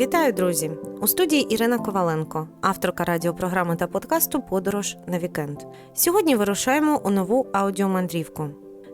Вітаю, друзі! У студії Ірина Коваленко, авторка радіопрограми та подкасту Подорож на вікенд. Сьогодні вирушаємо у нову аудіомандрівку.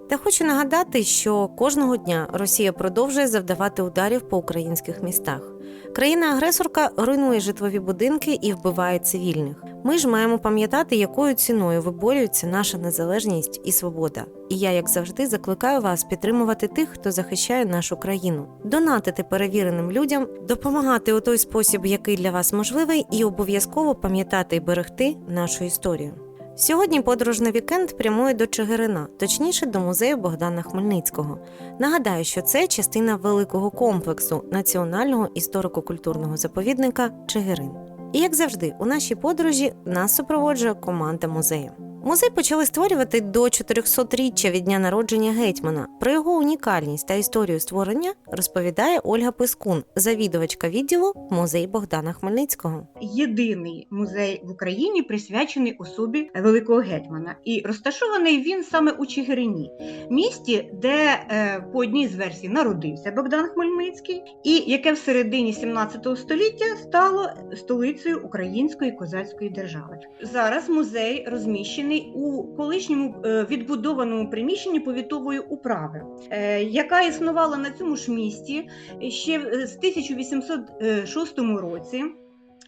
Та хочу нагадати, що кожного дня Росія продовжує завдавати ударів по українських містах. Країна-агресорка руйнує житлові будинки і вбиває цивільних. Ми ж маємо пам'ятати, якою ціною виборюється наша незалежність і свобода. І я, як завжди, закликаю вас підтримувати тих, хто захищає нашу країну, донатити перевіреним людям, допомагати у той спосіб, який для вас можливий, і обов'язково пам'ятати і берегти нашу історію. Сьогодні подорож на вікенд прямує до Чигирина, точніше до музею Богдана Хмельницького. Нагадаю, що це частина великого комплексу національного історико-культурного заповідника Чигирин. І як завжди, у нашій подорожі нас супроводжує команда музею. Музей почали створювати до 400-річчя від дня народження гетьмана. Про його унікальність та історію створення розповідає Ольга Пискун, завідувачка відділу музей Богдана Хмельницького. єдиний музей в Україні присвячений особі великого гетьмана. І розташований він саме у Чигирині, місті, де е, по одній з версій народився Богдан Хмельницький, і яке в середині 17 століття стало столицею української козацької держави. Зараз музей розміщений у колишньому е, відбудованому приміщенні повітової управи, е, яка існувала на цьому ж місці ще в- з 1806 році.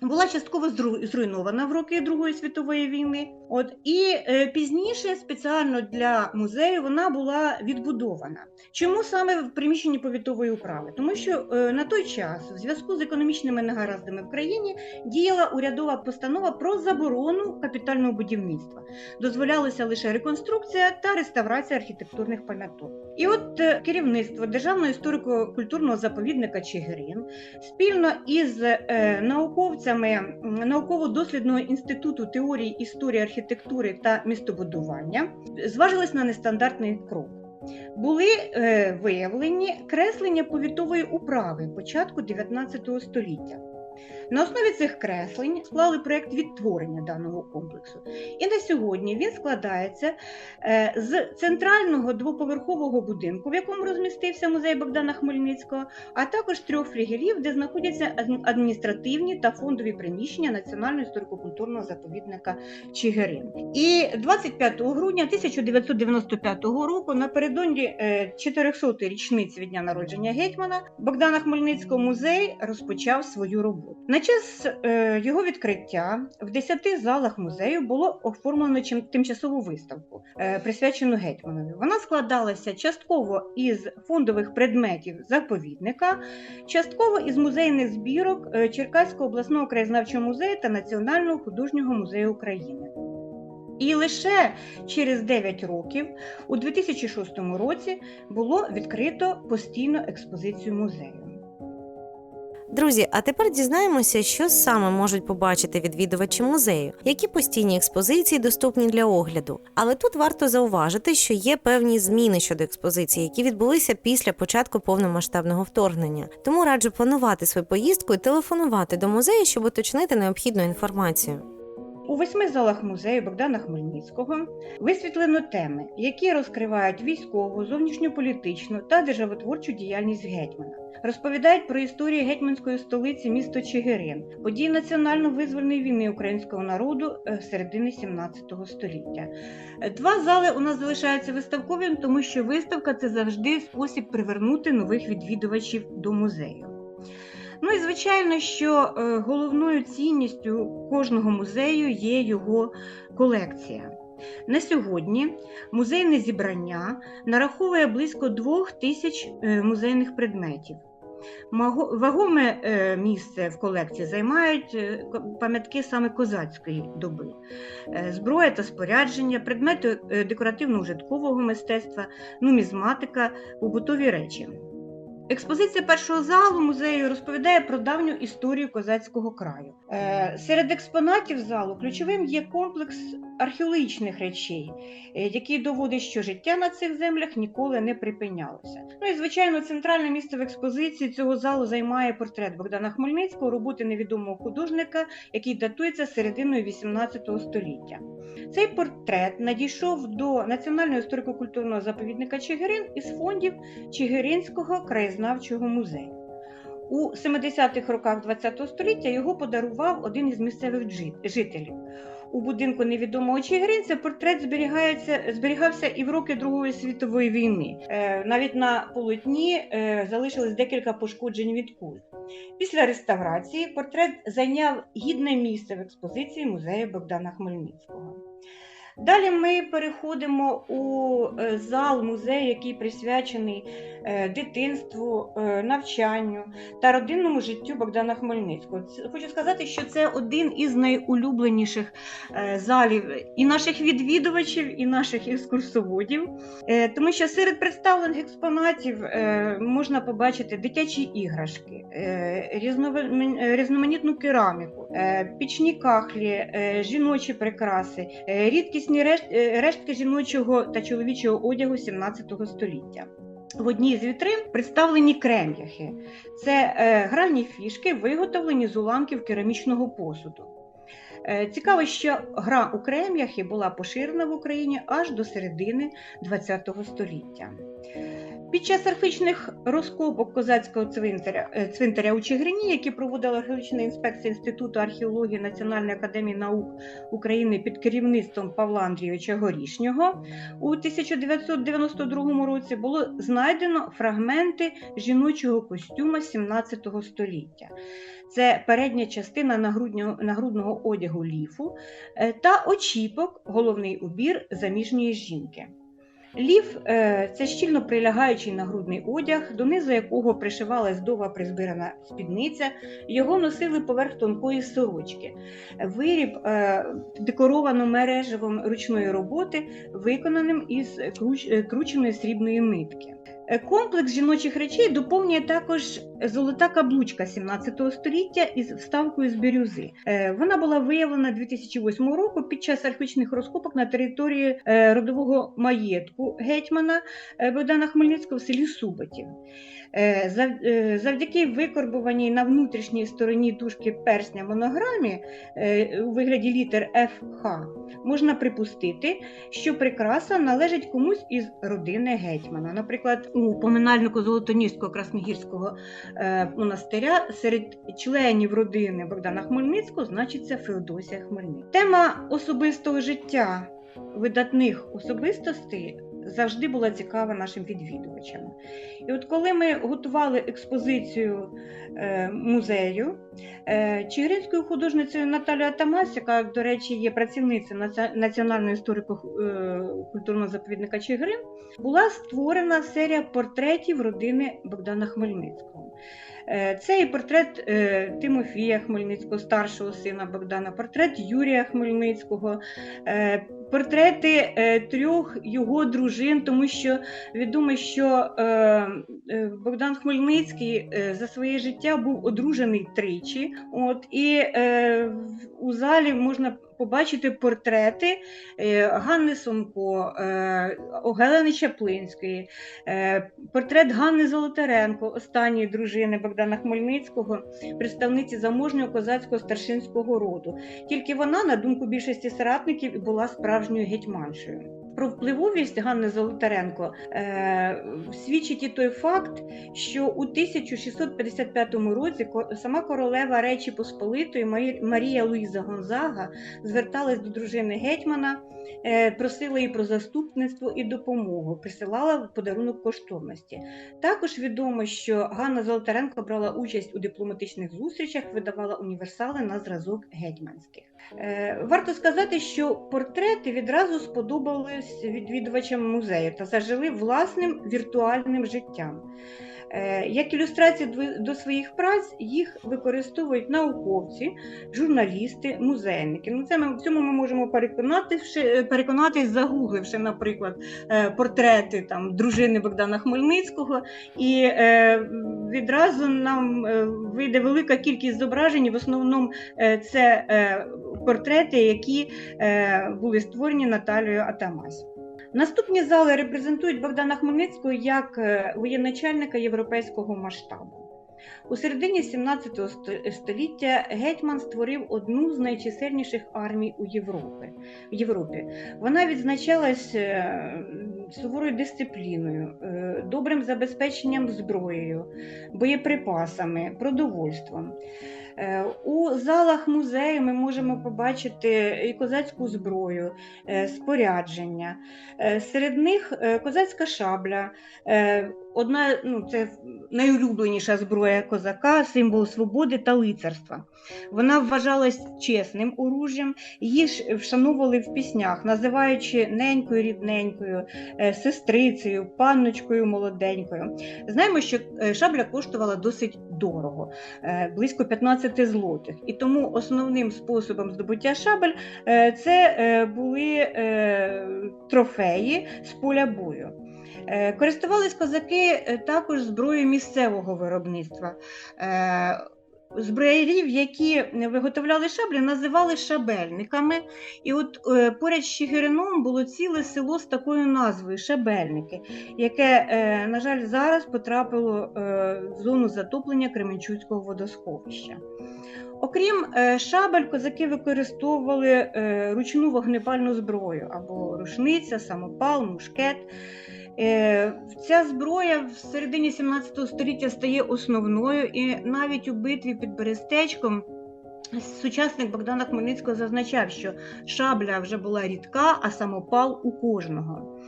Була частково зру- зруйнована в роки Другої світової війни. От і е, пізніше спеціально для музею вона була відбудована. Чому саме в приміщенні повітової управи? Тому що е, на той час, в зв'язку з економічними негараздами в країні, діяла урядова постанова про заборону капітального будівництва. Дозволялася лише реконструкція та реставрація архітектурних пам'яток. І от е, керівництво Державного історико-культурного заповідника Чигирин спільно із е, науковцями науково-дослідного інституту теорії історії архітектури та містобудування зважились на нестандартний крок. Були е, виявлені креслення повітової управи початку 19 століття. На основі цих креслень склали проєкт відтворення даного комплексу. І на сьогодні він складається е, з центрального двоповерхового будинку, в якому розмістився музей Богдана Хмельницького, а також трьох флігелів, де знаходяться адміністративні та фондові приміщення Національного історико-культурного заповідника Чигирин. І 25 грудня 1995 року, напередодні е, 400-ї річниці від дня народження гетьмана, Богдана Хмельницького музей розпочав свою роботу. На час е, його відкриття в 10 залах музею було оформлено тимчасову виставку, е, присвячену гетьманові. Вона складалася частково із фондових предметів заповідника, частково із музейних збірок е, Черкаського обласного краєзнавчого музею та Національного художнього музею України. І лише через 9 років, у 2006 році, було відкрито постійну експозицію музею. Друзі, а тепер дізнаємося, що саме можуть побачити відвідувачі музею, які постійні експозиції доступні для огляду. Але тут варто зауважити, що є певні зміни щодо експозиції, які відбулися після початку повномасштабного вторгнення. Тому раджу планувати свою поїздку і телефонувати до музею, щоб уточнити необхідну інформацію. У восьми залах музею Богдана Хмельницького висвітлено теми, які розкривають військову, зовнішньополітичну та державотворчу діяльність гетьмана, розповідають про історію гетьманської столиці місто Чигирин, події національно-визвольної війни українського народу е, середини 17 століття. Два зали у нас залишаються виставковими, тому що виставка це завжди спосіб привернути нових відвідувачів до музею. Ну і звичайно, що е, головною цінністю кожного музею є його колекція. На сьогодні музейне зібрання нараховує близько двох тисяч е, музейних предметів. Вагоме е, місце в колекції займають пам'ятки саме козацької доби, зброя та спорядження, предмети декоративно-ужиткового мистецтва, нумізматика, побутові речі. Експозиція першого залу музею розповідає про давню історію козацького краю. Е, серед експонатів залу ключовим є комплекс археологічних речей, е, який доводить, що життя на цих землях ніколи не припинялося. Ну і звичайно, центральне місце в експозиції цього залу займає портрет Богдана Хмельницького, роботи невідомого художника, який датується серединою XVIII століття. Цей портрет надійшов до Національного історико-культурного заповідника Чигирин із фондів Чигиринського краєзнавчого музею. У 70-х роках ХХ століття його подарував один із місцевих жителів. У будинку невідомого чигиринця портрет зберігається, зберігався і в роки Другої світової війни. Е, навіть на полотні е, залишилось декілька пошкоджень від куль. Після реставрації портрет зайняв гідне місце в експозиції музею Богдана Хмельницького. Далі ми переходимо у е, зал музею, який присвячений е, дитинству, е, навчанню та родинному життю Богдана Хмельницького. Хочу сказати, що це один із найулюбленіших залів і наших відвідувачів, і наших екскурсоводів, тому що серед представлених експонатів можна побачити дитячі іграшки, різноманітну кераміку, пічні кахлі, е, жіночі прикраси, е, рідкісні е, рештки жіночого та чоловічого одягу 17 століття. В одній з вітрин представлені крем'яхи. Це е, гральні фішки, виготовлені з уламків керамічного посуду. Е, Цікаво, що гра у крем'яхи була поширена в Україні аж до середини ХХ століття. Під час археологічних розкопок козацького цвинтаря, е, цвинтаря у Чигирині, які проводила археологічна інспекція Інституту археології Національної академії наук України під керівництвом Павла Андрійовича Горішнього, у 1992 році було знайдено фрагменти жіночого костюма 17 століття. Це передня частина нагрудного одягу ліфу е, та очіпок, головний убір заміжньої жінки. Ліф е, це щільно прилягаючий нагрудний одяг, донизу якого пришивалась довга призбирана спідниця. Його носили поверх тонкої сорочки. Виріб е, декоровано мережевом ручної роботи, виконаним із е, крученої срібної нитки. Е, Комплекс жіночих речей доповнює також золота каблучка 17 століття із вставкою з бірюзи. Е, Вона була виявлена 2008 року під час археологічних розкопок на території е, родового маєтку гетьмана Богдана Хмельницького в селі Суботів. Е, Завдяки викорбуваній на внутрішній стороні дужки персня монограмі у вигляді літер ФХ можна припустити, що прикраса належить комусь із родини гетьмана. Наприклад, у поминальнику Золотоніського Красногірського е, монастиря серед членів родини Богдана Хмельницького значиться Феодосія Хмельницька. Тема особистого життя видатних особистостей завжди була цікава нашим відвідувачам. І от коли ми готували експозицію е, музею, е, чигиринською художницею Наталією Атамась, яка, до речі, є працівницею Наці- Національного історико-культурного заповідника Чигирин, була створена серія портретів родини Богдана Хмельницького. Е, Це і портрет е, Тимофія Хмельницького, старшого сина Богдана, портрет Юрія Хмельницького, е, портрети е, трьох його дружин, тому що відомо, що е, е, Богдан Хмельницький за своє життя був одружений тричі. От, і у залі можна побачити портрети е, Ганни Сомко, е, Гелени Чаплинської, е, портрет Ганни Золотаренко, останньої дружини Богдана Хмельницького, представниці заможнього козацького старшинського роду. Тільки вона, на думку більшості соратників, була справжньою гетьманшею. Про впливовість Ганни Золотаренко е, свідчить і той факт, що у 1655 році сама королева Речі Посполитої Марія Луїза Гонзага зверталась до дружини гетьмана, е, просила її про заступництво і допомогу, присилала в подарунок коштовності. Також відомо, що Ганна Золотаренко брала участь у дипломатичних зустрічах, видавала універсали на зразок гетьманських. Е, Варто сказати, що портрети відразу сподобались відвідувачам музею та зажили власним віртуальним життям. Е, Як ілюстрації до- своїх праць їх використовують науковці, журналісти, музейники. Ну, це ми в цьому ми можемо переконатися, переконатись, загугливши, наприклад, е, портрети там дружини Богдана Хмельницького, і е, відразу нам вийде велика кількість зображень. В основному це портрети, які були створені Наталією Атамась. Наступні зали репрезентують Богдана Хмельницького як е, воєначальника європейського масштабу. У середині 17 сто- століття гетьман створив одну з найчисельніших армій у Європі. В Європі. Вона відзначалась е, суворою дисципліною, е, добрим забезпеченням зброєю, боєприпасами, продовольством. Е, У залах музею ми можемо побачити і козацьку зброю, е, спорядження. Е, Серед них козацька шабля, одна ну, це найулюбленіша зброя козака, символ свободи та лицарства. Вона вважалась чесним оружжям, її ж вшановували в піснях, називаючи ненькою рідненькою, е, сестрицею, панночкою молоденькою. Знаємо, що е, шабля коштувала досить дорого, е, близько 15 злотих. І тому основним способом здобуття шабель це були трофеї з поля бою. Е, Користувались козаки е, також зброєю місцевого виробництва. Е, Зброярів, які виготовляли шаблі, називали шабельниками. І от поряд з Чигирином було ціле село з такою назвою Шабельники, яке, на жаль, зараз потрапило в зону затоплення Кременчуцького водосховища. Окрім шабель, козаки використовували ручну вогнепальну зброю або рушниця, самопал, мушкет. Е, Ця зброя в середині 17 століття стає основною, і навіть у битві під Берестечком сучасник Богдана Хмельницького зазначав, що шабля вже була рідка, а самопал у кожного.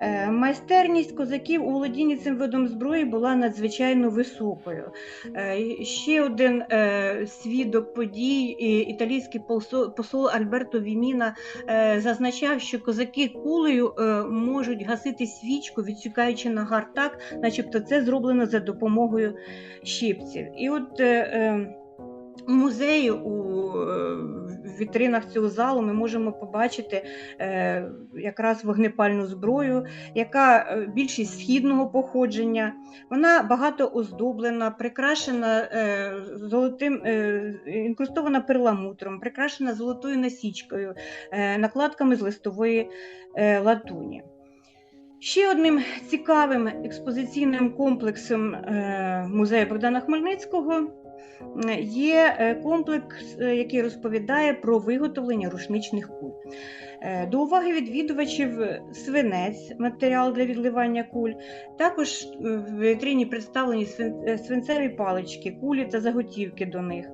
Е, Майстерність козаків у володінні цим видом зброї була надзвичайно високою. Е, Ще один е, свідок подій, італійський посол, Альберто Віміна зазначав, що козаки кулею можуть гасити свічку, відсікаючи нагар так, начебто це зроблено за допомогою щипців. І от музеї у е, вітринах цього залу ми можемо побачити е, якраз вогнепальну зброю, яка е, більшість східного походження. Вона багато оздоблена, прикрашена е, золотим, інкрустована перламутром, прикрашена золотою насічкою, накладками з листової латуні. Ще одним цікавим експозиційним комплексом музею Богдана Хмельницького є е, комплекс, е, який розповідає про виготовлення рушничних куль. Е, До уваги відвідувачів свинець, матеріал для відливання куль. Також в вітрині представлені свинцеві палички, кулі та заготівки до них,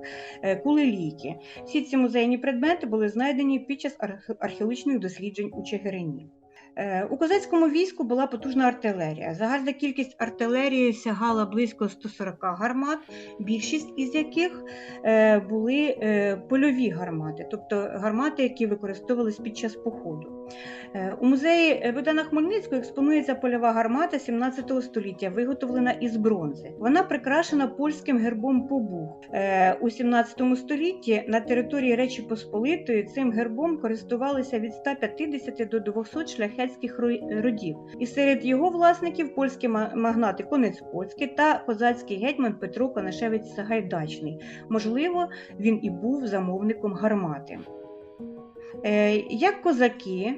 кулелійки. Всі ці музейні предмети були знайдені під час археологічних досліджень у Чигирині. Е, У козацькому війську була потужна артилерія. Загальна кількість артилерії сягала близько 140 гармат, більшість із яких е, були е, польові гармати, тобто гармати, які використовувались під час походу. Е, У музеї Богдана Хмельницького експонується польова гармата 17 століття, виготовлена із бронзи. Вона прикрашена польським гербом побух. Е, У 17 столітті на території Речі Посполитої цим гербом користувалися від 150 до 200 шляхетських родів. І серед його власників польські ма- магнати Конець Польський та козацький гетьман Петро Конашевич Сагайдачний. Можливо, він і був замовником гармати. Е, Як козаки,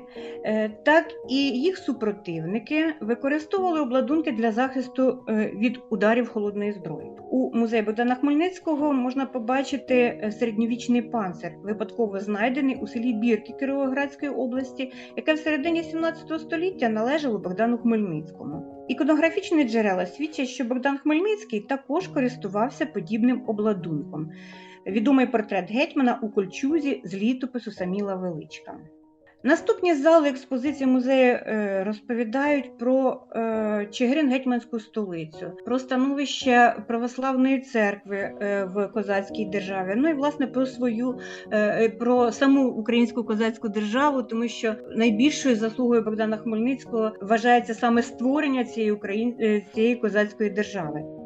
е, так і їх супротивники використовували обладунки для захисту е, від ударів холодної зброї. У музеї Богдана Хмельницького можна побачити середньовічний панцир, випадково знайдений у селі Бірки Кіровоградської області, яке в середині 17 століття належало Богдану Хмельницькому. Іконографічні джерела свідчать, що Богдан Хмельницький також користувався подібним обладунком. Відомий портрет гетьмана у кольчузі з літопису Саміла Величка. Наступні зали експозиції музею е, розповідають про е, Чигирин гетьманську столицю, про становище православної церкви е, в козацькій державі. Ну і власне про свою про саму українську козацьку державу, тому що найбільшою заслугою Богдана Хмельницького вважається саме створення цієї Україн... е, цієї козацької держави.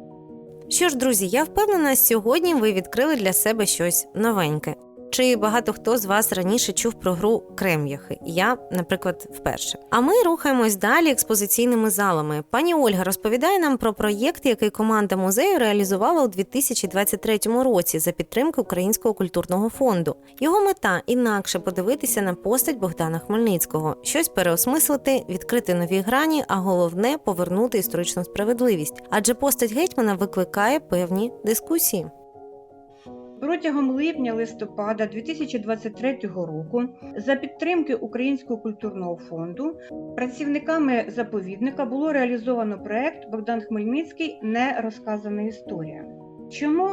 Що ж, друзі, я впевнена, сьогодні ви відкрили для себе щось новеньке. Чи багато хто з вас раніше чув про гру Крем'яхи? Я, наприклад, вперше. А ми рухаємось далі експозиційними залами. Пані Ольга розповідає нам про проєкт, який команда музею реалізувала у 2023 році за підтримки Українського культурного фонду. Його мета інакше подивитися на постать Богдана Хмельницького, щось переосмислити, відкрити нові грані, а головне повернути історичну справедливість. Адже постать гетьмана викликає певні дискусії. Протягом липня-листопада 2023 року за підтримки Українського культурного фонду працівниками заповідника було реалізовано проект Богдан Хмельницький Не розказана історія. Чому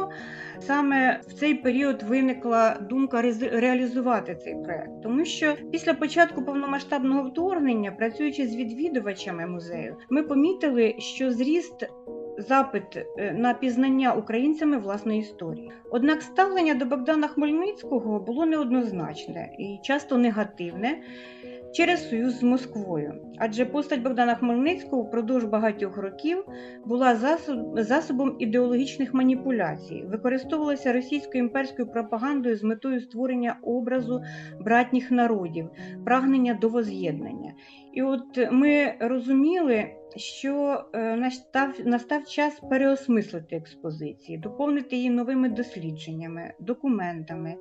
саме в цей період виникла думка реалізувати цей проект? Тому що після початку повномасштабного вторгнення, працюючи з відвідувачами музею, ми помітили, що зріст запит е, на пізнання українцями власної історії. Однак ставлення до Богдана Хмельницького було неоднозначне і часто негативне через союз з Москвою. Адже постать Богдана Хмельницького впродовж багатьох років була засобом ідеологічних маніпуляцій, використовувалася російською імперською пропагандою з метою створення образу братніх народів, прагнення до воз'єднання. І от ми розуміли, що е, настав, настав час переосмислити експозиції, доповнити її новими дослідженнями, документами,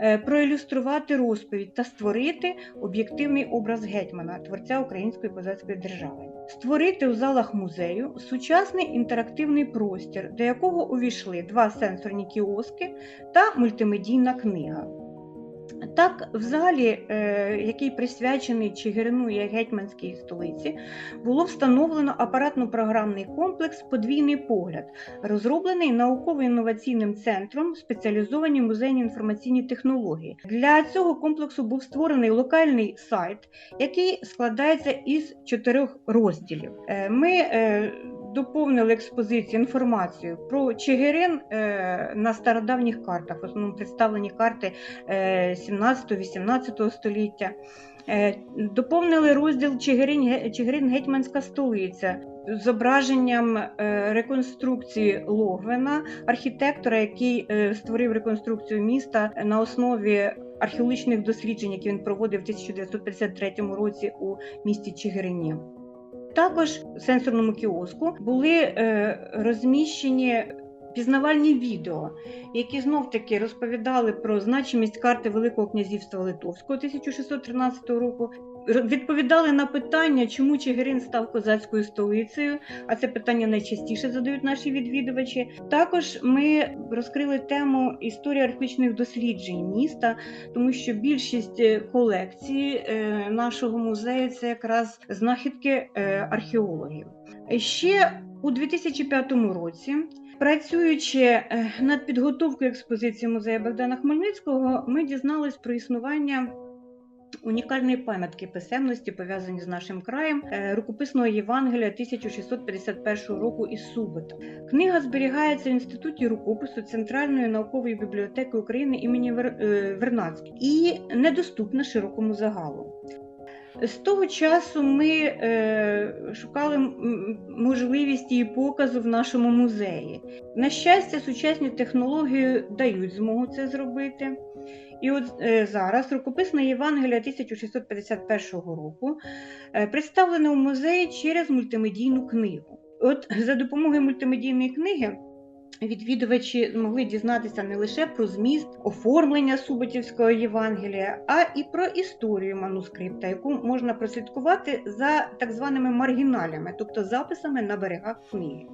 е, проілюструвати розповідь та створити об'єктивний образ гетьмана, творця української козацької держави, створити у залах музею сучасний інтерактивний простір, до якого увійшли два сенсорні кіоски та мультимедійна книга. Так, в залі, е, який присвячений Чигирину як гетьманській столиці, було встановлено апаратно-програмний комплекс Подвійний погляд, розроблений науково-інноваційним центром спеціалізовані музейні інформаційні технології. Для цього комплексу був створений локальний сайт, який складається із чотирьох розділів. Е, Ми е, доповнили експозицію інформацією про Чигирин е, на стародавніх картах, основному представлені карти 17-18 століття. Е, Доповнили розділ Чигирин, Чигирин Гетьманська столиця зображенням е, реконструкції Логвина, архітектора, який е, створив реконструкцію міста на основі археологічних досліджень, які він проводив в 1953 році у місті Чигирині. Також в сенсорному кіоску були е, розміщені пізнавальні відео, які знов таки розповідали про значимість карти Великого князівства Литовського 1613 року. Відповідали на питання, чому Чигирин став козацькою столицею, а це питання найчастіше задають наші відвідувачі. Також ми розкрили тему історії археологічних досліджень міста, тому що більшість е, колекції е, нашого музею це якраз знахідки е, археологів. Ще у 2005 році. Працюючи е, над підготовкою експозиції музею Богдана Хмельницького, ми дізнались про існування унікальної пам'ятки писемності, пов'язані з нашим краєм, е, рукописного Євангелія 1651 року із Субота. Книга зберігається в інституті рукопису Центральної наукової бібліотеки України імені е, Вернадського і недоступна широкому загалу. З того часу ми е, шукали можливість її показу в нашому музеї. На щастя, сучасні технології дають змогу це зробити. І от е, зараз рукописна Євангелія 1651 року е, представлена у музеї через мультимедійну книгу. От за допомогою мультимедійної книги відвідувачі змогли дізнатися не лише про зміст оформлення Суботівського Євангелія, а і про історію манускрипта, яку можна прослідкувати за так званими маргіналями, тобто записами на берегах книги.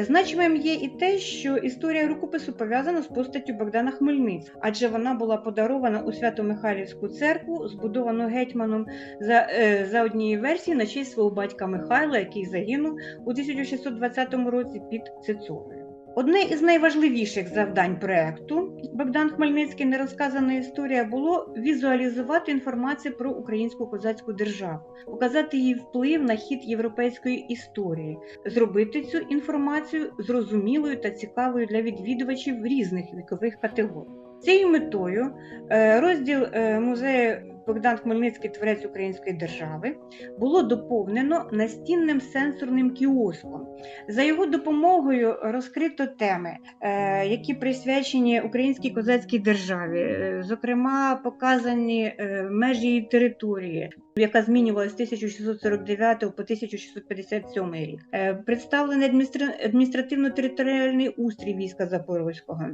Значимим є і те, що історія рукопису пов'язана з постаттю Богдана Хмельницького, адже вона була подарована у Свято-Михайлівську церкву, збудовану гетьманом за, е, за однією версією на честь свого батька Михайла, який загинув у 1620 році під Цицорою. Одне із найважливіших завдань проекту Богдан Хмельницький нерозказана історія було візуалізувати інформацію про українську козацьку державу, показати її вплив на хід європейської історії, зробити цю інформацію зрозумілою та цікавою для відвідувачів різних вікових категорій. Цією метою е, розділ е, музею Богдан Хмельницький Творець Української держави було доповнено настінним сенсорним кіоском. За його допомогою розкрито теми, е, які присвячені українській козацькій державі. Е, Зокрема, показані е, межі її території, яка змінювалася з 1649 по 1657 рік. Представлений адміністративно-територіальний устрій війська Запорозького.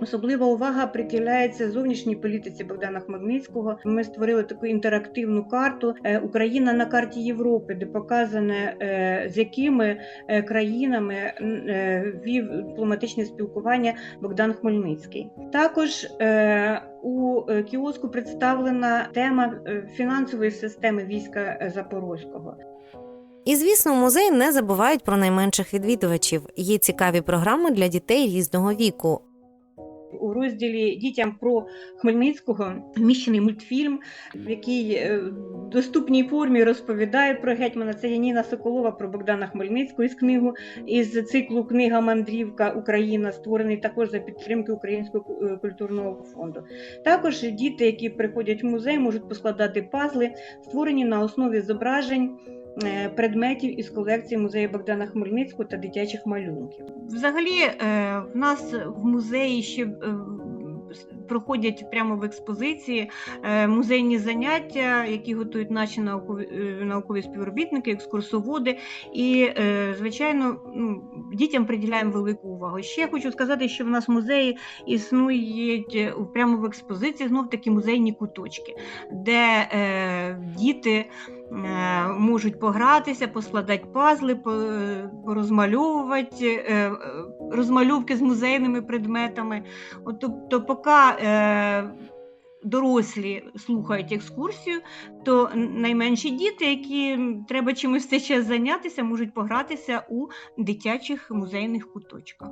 Особлива увага приділяється зовнішній політиці Богдана Хмельницького. Ми створили таку інтерактивну карту е, Україна на карті Європи, де показане е, з якими е, країнами вів дипломатичне спілкування Богдан Хмельницький. Також у кіоску представлена тема фінансової системи війська Запорозького. І звісно, музеї не забувають про найменших відвідувачів. Є цікаві програми для дітей різного віку. У розділі дітям про Хмельницького вміщений мультфільм, в який е, в доступній формі розповідає про гетьмана. Це Яніна Соколова про Богдана Хмельницького із книгу із циклу Книга Мандрівка Україна, створений також за підтримки Українського е, культурного фонду. Також діти, які приходять в музей, можуть поскладати пазли, створені на основі зображень. Е, Предметів із колекції музею Богдана Хмельницького та дитячих малюнків. Взагалі, е, в нас в музеї ще е, проходять прямо в експозиції музейні заняття, які готують наші наукові, наукові співробітники, екскурсоводи. І, звичайно, ну, дітям приділяємо велику увагу. Ще хочу сказати, що в нас музеї існують прямо в експозиції знов такі музейні куточки, де діти. Е, Можуть погратися, поскладати пазли, е, порозмальовувати е, розмальовки з музейними предметами. От, тобто, поки дорослі слухають екскурсію, то найменші діти, які треба чимось в цей час зайнятися, можуть погратися у дитячих музейних куточках.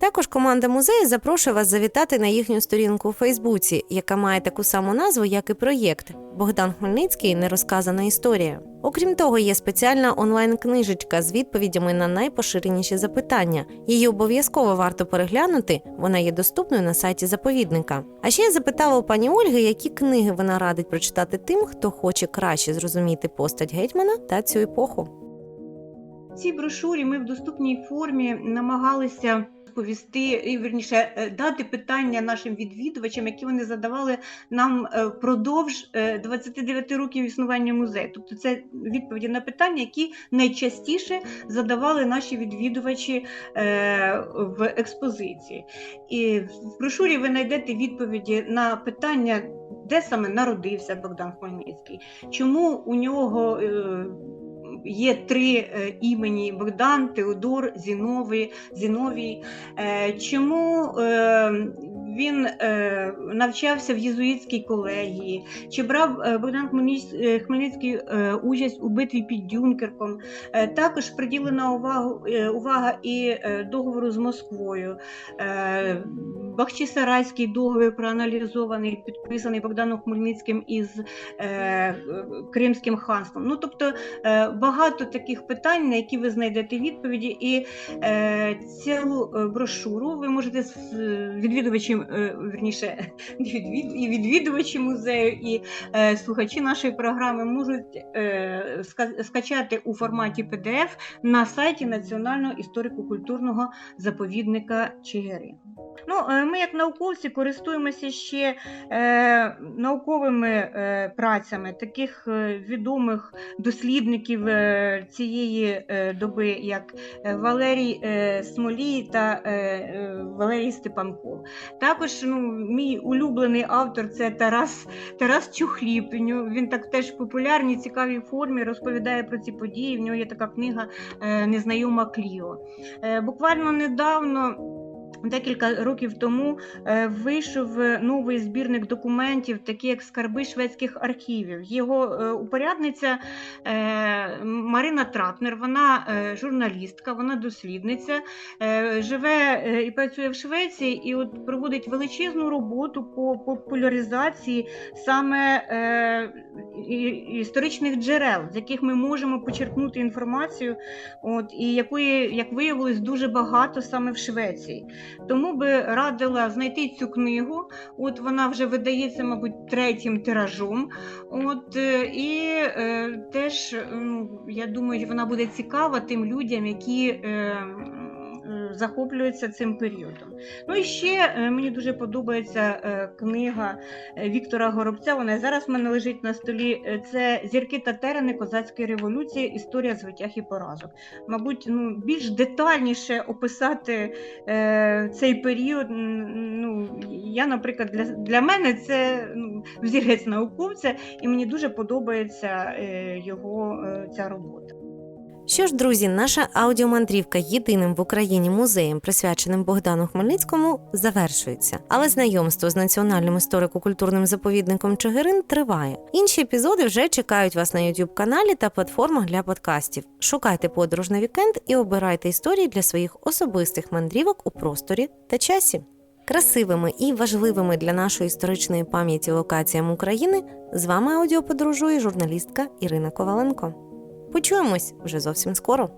Також команда музею запрошує вас завітати на їхню сторінку у Фейсбуці, яка має таку саму назву, як і проєкт Богдан Хмельницький нерозказана історія. Окрім того, є спеціальна онлайн-книжечка з відповідями на найпоширеніші запитання. Її обов'язково варто переглянути. Вона є доступною на сайті заповідника. А ще я запитала у пані Ольги, які книги вона радить прочитати тим, хто хоче краще зрозуміти постать гетьмана та цю епоху. В цій брошурі ми в доступній формі намагалися розповісти і вірніше е, дати питання нашим відвідувачам, які вони задавали нам е, впродовж е, 29 років існування музею. Тобто це відповіді на питання, які найчастіше задавали наші відвідувачі е, в експозиції. І в брошурі ви знайдете відповіді на питання, де саме народився Богдан Хмельницький, чому у нього. Є три е, імені Богдан, Теодор, Зіновий, Зіновій. Е, Чому е, він навчався в єзуїтській колегії? Чи брав Богдан Хмельницький участь у битві під Дюнкерком? Також приділена увагу, е, увага і договору з Москвою. Бахчисарайський договір проаналізований, підписаний Богданом Хмельницьким із е, Кримським ханством. Ну, тобто е, багато таких питань, на які ви знайдете відповіді, і е, цю е, брошуру ви можете з відвідувачем, е, вірніше, відвід, і відвідувачі музею, і е, слухачі нашої програми можуть е, ска- скачати у форматі PDF на сайті Національного історико-культурного заповідника Чигирин. Ну, е, ми, як науковці, користуємося ще е, науковими е, працями таких е, відомих дослідників е, цієї е, доби, як е, Валерій е, Смолій та е, е, Валерій Степанков. Також ну, мій улюблений автор це Тарас, Тарас нього- Він так теж в популярній, цікавій формі розповідає про ці події. В нього є така книга Незнайома Кліо. Буквально недавно. Декілька років тому е, вийшов новий збірник документів, такі як скарби шведських архівів. Його е, упорядниця е, Марина Трапнер, вона е, журналістка, вона дослідниця, е, живе е, і працює в Швеції, і от проводить величезну роботу по популяризації саме е, історичних джерел, з яких ми можемо почерпнути інформацію, от, і якої, як виявилось, дуже багато саме в Швеції. Тому би радила знайти цю книгу. От вона вже видається, мабуть, третім тиражом. От е, і е, теж ну я думаю, вона буде цікава тим людям, які. Е, захоплюються цим періодом. Ну і ще е, мені дуже подобається е, книга е, Віктора Горобця. Вона зараз в мене лежить на столі. Це Зірки та терени козацької революції. Історія звитяг і поразок. Мабуть, ну більш детальніше описати е, цей період. Ну я, наприклад, для, для мене це ну, взірець науковця, і мені дуже подобається е, його е, ця робота. Що ж, друзі, наша аудіомандрівка єдиним в Україні музеєм, присвяченим Богдану Хмельницькому, завершується. Але знайомство з національним історико-культурним заповідником Чигирин триває. Інші епізоди вже чекають вас на youtube каналі та платформах для подкастів. Шукайте подорож на вікенд і обирайте історії для своїх особистих мандрівок у просторі та часі. Красивими і важливими для нашої історичної пам'яті локаціям України з вами аудіоподорожує журналістка Ірина Коваленко. Почуємось вже зовсім скоро.